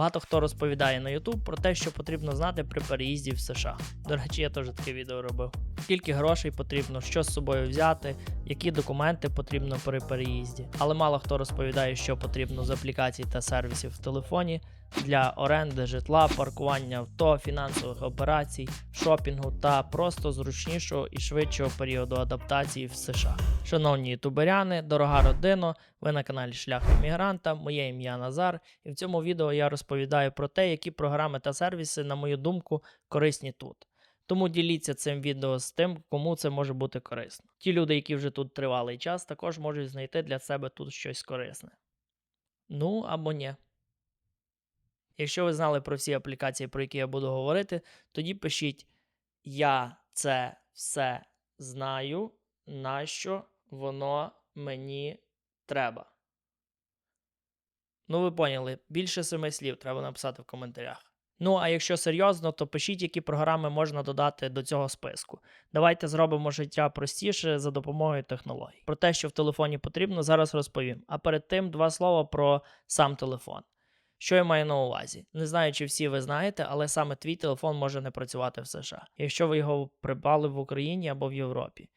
Багато хто розповідає на YouTube про те, що потрібно знати при переїзді в США. До речі, я теж таке відео робив. Скільки грошей потрібно, що з собою взяти, які документи потрібно при переїзді. Але мало хто розповідає, що потрібно з аплікацій та сервісів в телефоні для оренди житла, паркування авто, фінансових операцій, шопінгу та просто зручнішого і швидшого періоду адаптації в США. Шановні ютуберяни, дорога родино, ви на каналі Шлях Іммігранта, моє ім'я Назар, і в цьому відео я розповідаю про те, які програми та сервіси, на мою думку, корисні тут. Тому діліться цим відео з тим, кому це може бути корисно. Ті люди, які вже тут тривалий час, також можуть знайти для себе тут щось корисне. Ну або ні. Якщо ви знали про всі аплікації, про які я буду говорити, тоді пишіть Я це все знаю, нащо воно мені треба. Ну, ви поняли, більше семи слів треба написати в коментарях. Ну, а якщо серйозно, то пишіть, які програми можна додати до цього списку. Давайте зробимо життя простіше за допомогою технологій. Про те, що в телефоні потрібно, зараз розповім. А перед тим два слова про сам телефон. Що я маю на увазі? Не знаю, чи всі ви знаєте, але саме твій телефон може не працювати в США, якщо ви його придбали в Україні або в Європі.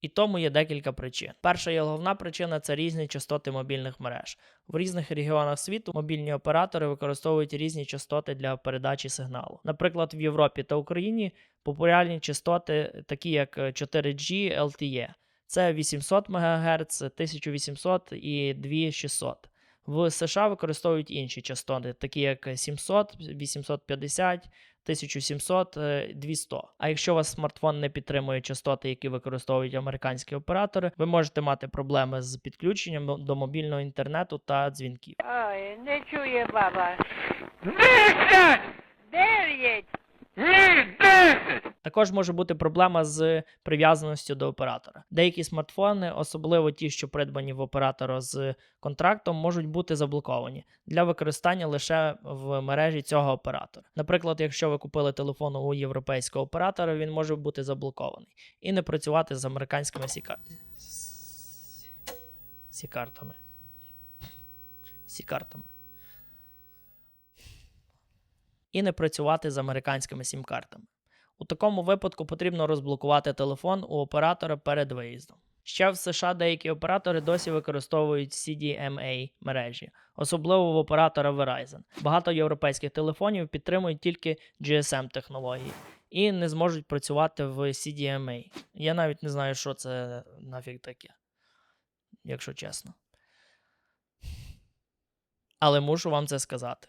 І тому є декілька причин. Перша і головна причина це різні частоти мобільних мереж. В різних регіонах світу мобільні оператори використовують різні частоти для передачі сигналу. Наприклад, в Європі та Україні популярні частоти, такі як 4G LTE. Це 800 МГц, 1800 і 2600. В США використовують інші частоти, такі як 700, 850, 1700, е, 200. А якщо у вас смартфон не підтримує частоти, які використовують американські оператори, ви можете мати проблеми з підключенням до мобільного інтернету та дзвінків. Ой, не чує баба. Десять! Дев'ять! Ні, десять! Також може бути проблема з прив'язаністю до оператора. Деякі смартфони, особливо ті, що придбані в оператора з контрактом, можуть бути заблоковані для використання лише в мережі цього оператора. Наприклад, якщо ви купили телефон у європейського оператора, він може бути заблокований і не працювати з американськими сіка... сікартами. Сікартами. І не працювати з американськими сім-картами. У такому випадку потрібно розблокувати телефон у оператора перед виїздом. Ще в США деякі оператори досі використовують CDMA мережі, особливо в оператора Verizon. Багато європейських телефонів підтримують тільки GSM технології і не зможуть працювати в CDMA. Я навіть не знаю, що це нафіг таке, якщо чесно. Але мушу вам це сказати.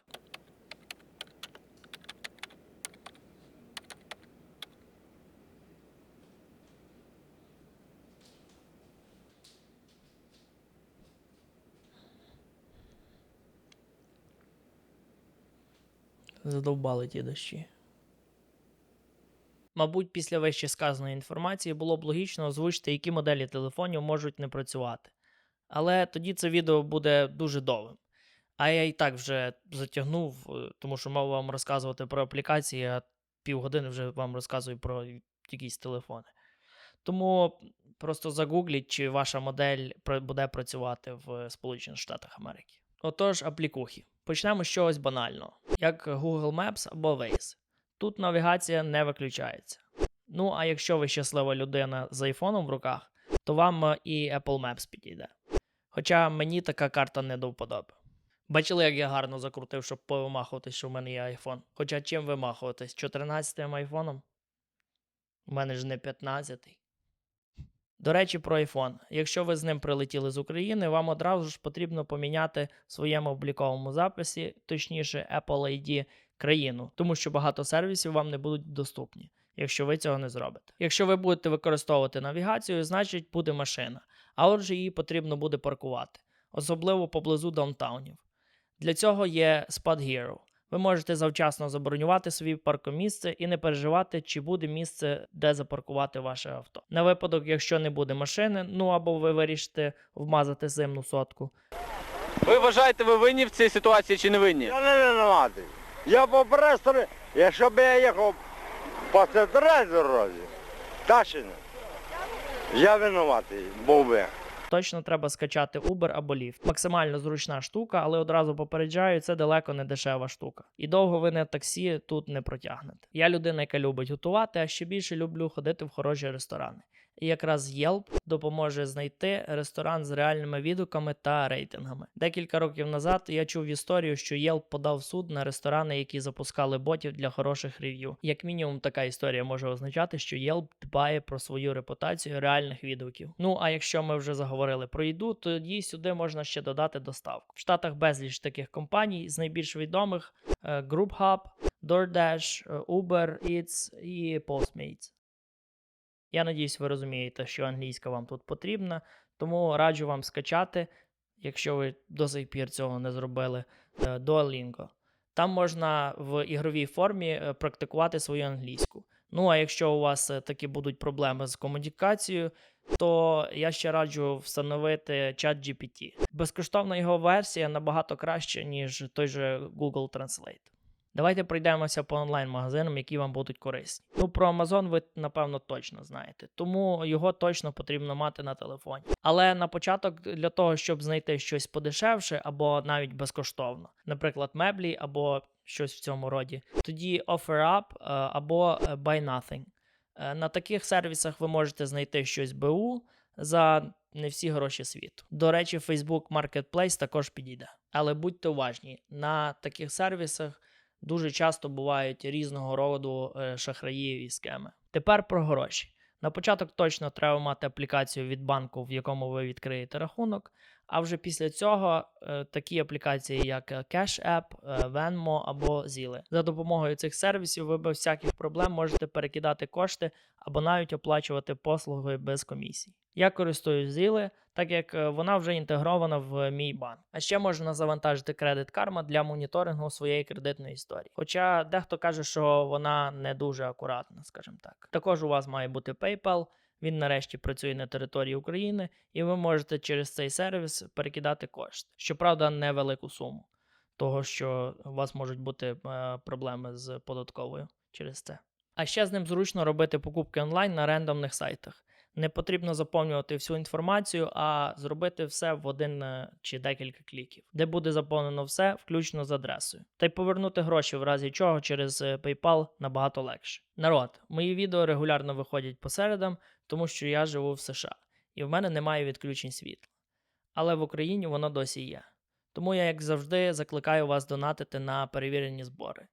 Задовбали ті дощі. Мабуть, після вище сказаної інформації було б логічно озвучити, які моделі телефонів можуть не працювати. Але тоді це відео буде дуже довгим. А я і так вже затягнув, е, тому що мав вам розказувати про аплікації, а півгодини вже вам розказую про якісь телефони. Тому просто загугліть, чи ваша модель буде працювати в Сполучених Штатах Америки. Отож, аплікухи. Почнемо з чогось банального, як Google Maps або Waze. Тут навігація не виключається. Ну, а якщо ви щаслива людина з айфоном в руках, то вам е, і Apple Maps підійде. Хоча мені така карта не до вподоби. Бачили, як я гарно закрутив, щоб повимахуватись, що в мене є айфон. Хоча чим вимахуватись? 14-м айфоном? У мене ж не 15-й. До речі, про iPhone. Якщо ви з ним прилетіли з України, вам одразу ж потрібно поміняти в своєму обліковому записі, точніше, Apple ID країну, тому що багато сервісів вам не будуть доступні, якщо ви цього не зробите. Якщо ви будете використовувати навігацію, значить буде машина, а отже, її потрібно буде паркувати, особливо поблизу даунтаунів. Для цього є Spot Hero. Ви можете завчасно забронювати собі паркомісце і не переживати, чи буде місце, де запаркувати ваше авто. На випадок, якщо не буде машини, ну або ви вирішите вмазати зимну сотку, Ви вважаєте, ви винні в цій ситуації чи не винні? Я не винуватий. Я по престорі, якщо б я їхав по центральній дорозі, Ташино, я винуватий був би. Точно треба скачати Uber або Lyft. Максимально зручна штука, але одразу попереджаю, це далеко не дешева штука. І довго ви не таксі тут не протягнете. Я людина, яка любить готувати, а ще більше люблю ходити в хороші ресторани. І якраз Yelp допоможе знайти ресторан з реальними відгуками та рейтингами. Декілька років назад я чув історію, що Yelp подав суд на ресторани, які запускали ботів для хороших рев'ю. Як мінімум, така історія може означати, що Yelp дбає про свою репутацію реальних відгуків. Ну а якщо ми вже заговорили про їду, тоді сюди можна ще додати доставку. В Штатах безліч таких компаній з найбільш відомих е, GroupHub, DoorDash, е, Uber Eats і Postmates. Я надіюсь, ви розумієте, що англійська вам тут потрібна, тому раджу вам скачати, якщо ви до сих пір цього не зробили, е, Duolingo. Там можна в ігровій формі е, практикувати свою англійську. Ну а якщо у вас е, такі будуть проблеми з комунікацією, то я ще раджу встановити ChatGPT. Безкоштовна його версія набагато краща, ніж той же Google Translate. Давайте пройдемося по онлайн-магазинам, які вам будуть корисні. Ну, про Amazon ви, напевно, точно знаєте, тому його точно потрібно мати на телефоні. Але на початок, для того, щоб знайти щось подешевше або навіть безкоштовно, наприклад, меблі або щось в цьому роді, тоді OfferUp е, або е, Buy Nothing. Е, На таких сервісах ви можете знайти щось БУ за не всі гроші світу. До речі, Facebook Marketplace також підійде. Але будьте уважні, на таких сервісах дуже часто бувають різного роду е, шахраї і схеми. Тепер про гроші. На початок точно треба мати аплікацію від банку, в якому ви відкриєте рахунок. А вже після цього е, такі аплікації, як е, Cash App, е, Venmo або Zelle. За допомогою цих сервісів ви без всяких проблем можете перекидати кошти або навіть оплачувати послуги без комісій. Я користуюсь Zelle, так як вона вже інтегрована в мій банк. А ще можна завантажити кредит карма для моніторингу своєї кредитної історії. Хоча дехто каже, що вона не дуже акуратна, скажімо так. Також у вас має бути PayPal. Він нарешті працює на території України, і ви можете через цей сервіс перекидати кошти. Щоправда, невелику суму, того що у вас можуть бути е, проблеми з податковою через це. А ще з ним зручно робити покупки онлайн на рандомних сайтах. Не потрібно заповнювати всю інформацію, а зробити все в один е, чи декілька кліків, де буде заповнено все, включно з адресою. Та й повернути гроші в разі чого через е, PayPal набагато легше. Народ, мої відео регулярно виходять по середам, тому що я живу в США, і в мене немає відключень світла. Але в Україні воно досі є. Тому я, як завжди, закликаю вас донатити на перевірені збори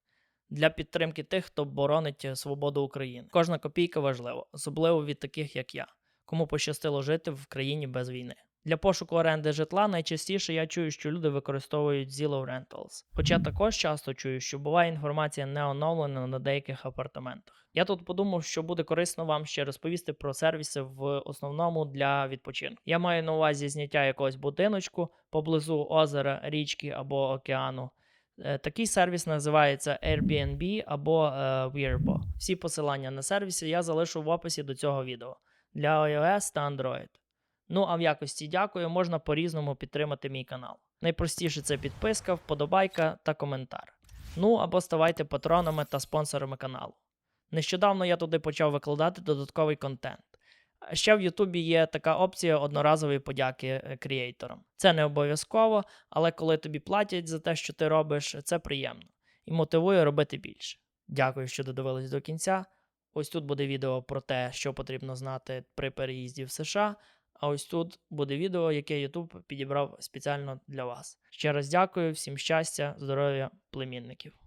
для підтримки тих, хто боронить свободу України. Кожна копійка важлива, особливо від таких, як я, кому пощастило жити в країні без війни. Для пошуку оренди житла найчастіше я чую, що люди використовують Zillow Rentals. Хоча також часто чую, що буває інформація не оновлена на деяких апартаментах. Я тут подумав, що буде корисно вам ще розповісти про сервіси в основному для відпочинку. Я маю на увазі зняття якогось будиночку поблизу озера, річки або океану. Е, Такий сервіс називається Airbnb або е, Vrbo. Всі посилання на сервіси я залишу в описі до цього відео для iOS та Android. Ну а в якості дякую можна по-різному підтримати мій канал. Найпростіше це підписка, вподобайка та коментар. Ну або ставайте патронами та спонсорами каналу. Нещодавно я туди почав викладати додатковий контент. Ще в Ютубі є така опція одноразової подяки е, кріейторам. Це не обов'язково, але коли тобі платять за те, що ти робиш, це приємно і мотивує робити більше. Дякую, що додивились до кінця. Ось тут буде відео про те, що потрібно знати при переїзді в США. А ось тут буде відео, яке YouTube підібрав спеціально для вас. Ще раз дякую, всім щастя, здоров'я, племінників.